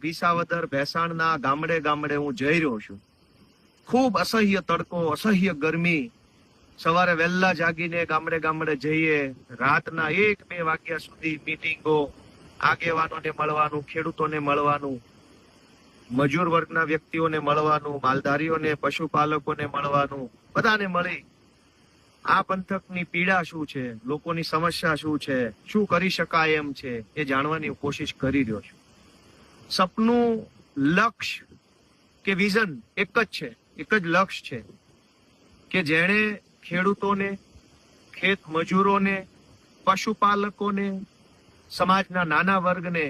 વિસાવદર ભેસાણના ગામડે ગામડે હું જઈ રહ્યો છું. ખૂબ અસહ્ય તડકો, અસહ્ય ગરમી. સવારે વહેલા જાગીને ગામડે ગામડે જઈએ. રાતના એક બે વાગ્યા સુધી મિટિંગો આગેવાનોને મળવાનું, ખેડૂતોને મળવાનું, મજૂર વર્ગના વ્યક્તિઓને મળવાનું, માલધારીઓને, પશુપાલકોને મળવાનું, બધાને મળી. આ પંથકની પીડા શું છે? લોકોની સમસ્યા શું છે? શું કરી શકાય એમ છે? એ જાણવાની કોશિશ કરી રહ્યો છું. સપનું, લક્ષ્ય કે વિઝન એક જ છે, એક જ લક્ષ્ય છે કે જેણે ખેડૂતોને, ખેત મજૂરોને, પશુપાલકોને, સમાજના નાના વર્ગને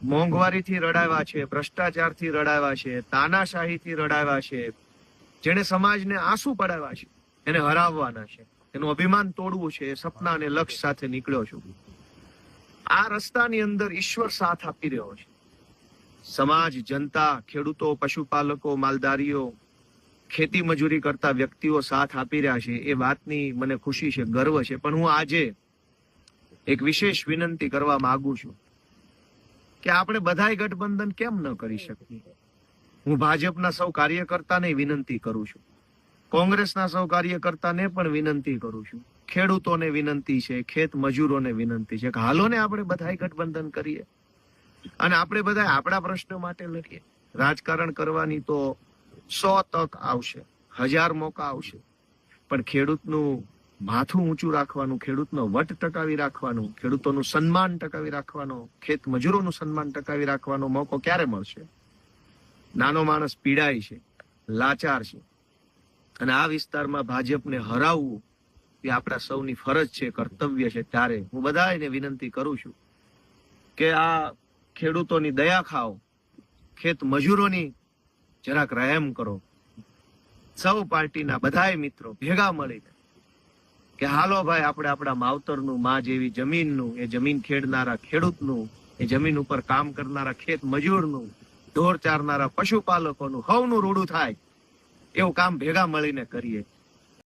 મોંઘવારીથી રડાવ્યા છે, ભ્રષ્ટાચારથી રડાવ્યા છે, તાનાશાહીથી રડાવ્યા છે, જેણે સમાજને આંસુ પડાવ્યા છે, એને હરાવવાના છે, એનું અભિમાન તોડવું છે, એ સપના અને લક્ષ્ય સાથે નીકળ્યો છું. આ રસ્તાની અંદર ઈશ્વર સાથ આપી રહ્યો છે. સમાજ, જનતા, ખેડૂતો, પશુપાલકો, માલધારીઓ, ખેતી મજૂરી કરતા વ્યક્તિઓ સાથ આપી રહ્યા છે. એ વાતની મને ખુશી છે, ગર્વ છે. પણ હું આજે એક વિશેષ વિનંતી કરવા માંગુ છું કે આપણે બધાય ગઠબંધન કેમ ન કરી શકીએ? હું ભાજપના સૌ કાર્યકર્તાને વિનંતી કરું છું. કોંગ્રેસના સૌ કાર્યકર્તાને પણ વિનંતી કરું છું. ખેડૂતોને વિનંતી છે, ખેત મજૂરોને વિનંતી છે કે હાલો ને આપણે બધાય ગઠબંધન કરીએ. અને આપણે બધા આપણા પ્રશ્નો માટે લડીએ. રાજકારણ કરવાની તો સો તક આવશે, હજાર મોકા આવશે. પણ ખેડૂતનું માથું ઊંચું રાખવાનું, ખેડૂતનો વટ ટકાવી રાખવાનું, ખેડૂતોનું સન્માન ટકાવી રાખવાનો, ખેત મજૂરોનું સન્માન ટકાવી રાખવાનો મોકો ક્યારે મળશે? નાનો માણસ પીડાય છે, લાચાર છે. અને આ વિસ્તારમાં ભાજપને હરાવવું એ આપણા સૌની ફરજ છે, કર્તવ્ય છે. ત્યારે હું બધાને વિનંતી કરું છું કે આ ખેડૂતોની દયા ખાઓ, ખેત મજૂરોની જરાક રહેમ કરો. સૌ પાર્ટીના બધાય મિત્રો ભેગા મળીને કે હાલો ભાઈ, આપણે આપણા માવતરનું, માં જેવી જમીનનું, એ જમીન ખેડનારા ખેડૂતનું, એ જમીન ઉપર કામ કરનારા ખેત મજૂરનું, ઢોર ચારનારા પશુપાલકોનું, હવનું રૂડું થાય. એવું કામ ભેગા મળીને કરીએ.